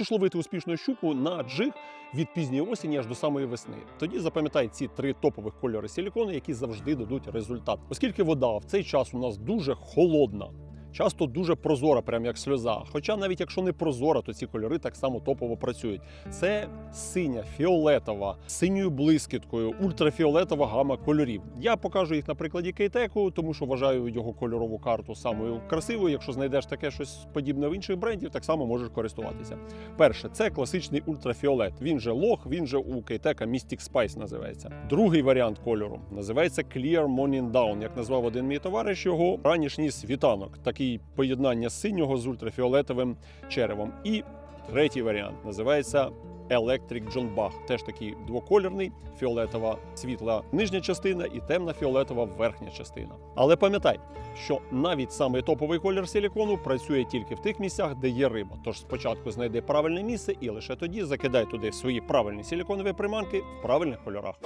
Хочеш ловити успішну щуку на джиг від пізньої осені аж до самої весни. Тоді запам'ятай ці три топових кольори силікону, які завжди дадуть результат. Оскільки вода в цей час у нас дуже холодна. Часто дуже прозора, прям як сльоза. Хоча навіть якщо не прозора, то ці кольори так само топово працюють. Це синя, фіолетова, синьою блискіткою, ультрафіолетова гама кольорів. Я покажу їх на прикладі кейтеку, тому що вважаю його кольорову карту самою красивою. Якщо знайдеш таке щось подібне в інших брендів, так само можеш користуватися. Перше, це класичний ультрафіолет. Він же лох, він же у кейтека Mystic Spice називається. Другий варіант кольору називається Clear Morning Dawn, як назвав один мій товариш його ранішній світанок. Такий поєднання синього з ультрафіолетовим черевом. І третій варіант називається Electric John Bach. Теж такий двокольорний, фіолетова світла нижня частина і темна фіолетова верхня частина. Але пам'ятай, що навіть самий топовий колір силікону працює тільки в тих місцях, де є риба. Тож спочатку знайди правильне місце і лише тоді закидай туди свої правильні силіконові приманки в правильних кольорах.